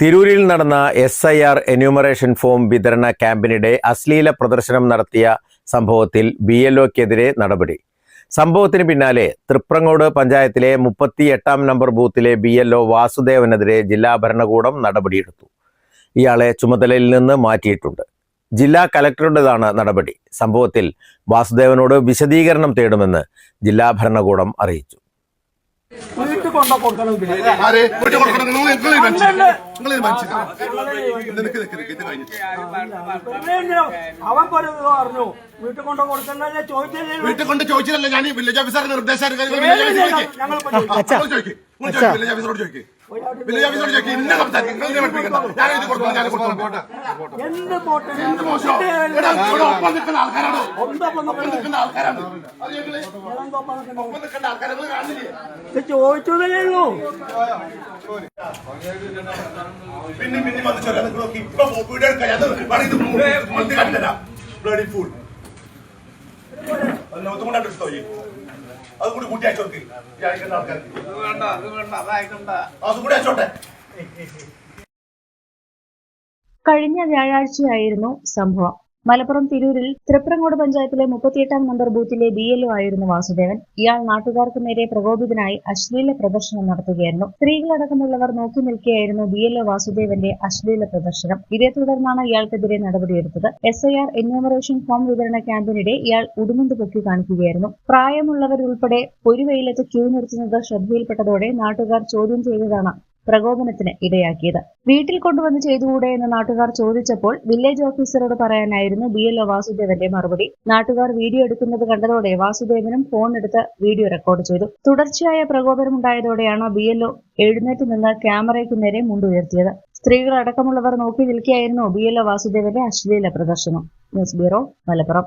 തിരൂരിൽ നടന്ന S I R enumeration form വിതരണ ക്യാമ്പിനിടെ അശ്ലീല പ്രദർശനം നടത്തിയ സംഭവത്തിൽ ബി എൽ ഒക്കെതിരെ നടപടി. സംഭവത്തിന് പിന്നാലെ തൃപ്രങ്ങോട് പഞ്ചായത്തിലെ മുപ്പത്തി എട്ടാം നമ്പർ ബൂത്തിലെ ബി എൽ ഒ വാസുദേവനെതിരെ ജില്ലാ ഭരണകൂടം നടപടിയെടുത്തു. ഇയാളെ ചുമതലയിൽ നിന്ന് മാറ്റിയിട്ടുണ്ട്. ജില്ലാ കലക്ടറുടേതാണ് നടപടി. സംഭവത്തിൽ വാസുദേവനോട് വിശദീകരണം തേടുമെന്ന് ജില്ലാ ഭരണകൂടം അറിയിച്ചു. വീട്ടിൽ കൊണ്ടു കൊടുക്കണം? അവൻ പറഞ്ഞു. വീട്ടിൽ കൊണ്ടു കൊടുക്കണ്ടല്ലേ ചോദിച്ചല്ലേ വീട്ടിൽ കൊണ്ട് ചോദിച്ചില്ലല്ലോ. ഞാൻ വില്ലേജ് ഓഫീസർ നിർദ്ദേശം ചോദിക്കും. വില്ലേജ് ഓഫീസറോട് ചോദിക്കും. എന്ത് ആൾക്കാരാണ്. ഒപ്പം നിൽക്കുന്ന ആൾക്കാരാണ്. ഒപ്പം നിൽക്കുന്ന ആൾക്കാരെ കാണുന്നില്ലേ? ചോദിച്ചതല്ലേ ഉള്ളൂ. പിന്നെ പിന്നെ വന്ന് ചൊല്ലാൻ നിങ്ങളൊക്കെ ഇപ്പൊ വീഡിയോ എടുക്കാൻ മന്തി കാട്ടില്ല ബ്ലഡി ഫുൾ ലോകത്തും കൊണ്ടാണ് എടുത്തോ അത് കൂടി കൂട്ടി ആൾക്കാർക്ക്. അത് കൂടി അയച്ചോട്ടെ. കഴിഞ്ഞ വ്യാഴാഴ്ചയായിരുന്നു സംഭവം. മലപ്പുറം തിരൂരിൽ തൃപ്രങ്ങോട് പഞ്ചായത്തിലെ മുപ്പത്തിയെട്ടാം നമ്പർ ബൂത്തിലെ ബി എൽഒ ആയിരുന്നു വാസുദേവൻ. ഇയാൾ നാട്ടുകാർക്ക് നേരെ പ്രകോപിതനായി അശ്ലീല പ്രദർശനം നടത്തുകയായിരുന്നു. സ്ത്രീകളടക്കമുള്ളവർ നോക്കി നിൽക്കുകയായിരുന്നു ബി എൽഒ വാസുദേവന്റെ അശ്ലീല പ്രദർശനം. ഇതേ തുടർന്നാണ് ഇയാൾക്കെതിരെ നടപടിയെടുത്തത് S I R enumeration form വിതരണ ക്യാമ്പിനിടെ ഇയാൾ ഉടുമുണ്ട് പൊക്കി കാണിക്കുകയായിരുന്നു. പ്രായമുള്ളവരുൾപ്പെടെ ഒരു വെയിലത്ത് ക്യൂ നിർത്തുന്നത് ശ്രദ്ധയിൽപ്പെട്ടതോടെ നാട്ടുകാർ ചോദ്യം ചെയ്തതാണ് പ്രകോപനത്തിന് ഇടയാക്കിയത്. വീട്ടിൽ കൊണ്ടുവന്ന് ചെയ്തുകൂടെ എന്ന് നാട്ടുകാർ ചോദിച്ചപ്പോൾ വില്ലേജ് ഓഫീസറോട് പറയാനായിരുന്നു ബി വാസുദേവന്റെ മറുപടി. നാട്ടുകാർ വീഡിയോ എടുക്കുന്നത് കണ്ടതോടെ വാസുദേവനും ഫോൺ എടുത്ത് വീഡിയോ റെക്കോർഡ് ചെയ്തു. തുടർച്ചയായ പ്രകോപനമുണ്ടായതോടെയാണ് ബി എൽ എഴുന്നേറ്റ് നിന്ന് ക്യാമറയ്ക്ക് നേരെ മുണ്ടുയർത്തിയത്? സ്ത്രീകൾ അടക്കമുള്ളവർ നോക്കി നിൽക്കുകയായിരുന്നു ബി എൽ വാസുദേവന്റെ അശ്ലീല പ്രദർശനം. News bureau Malappuram.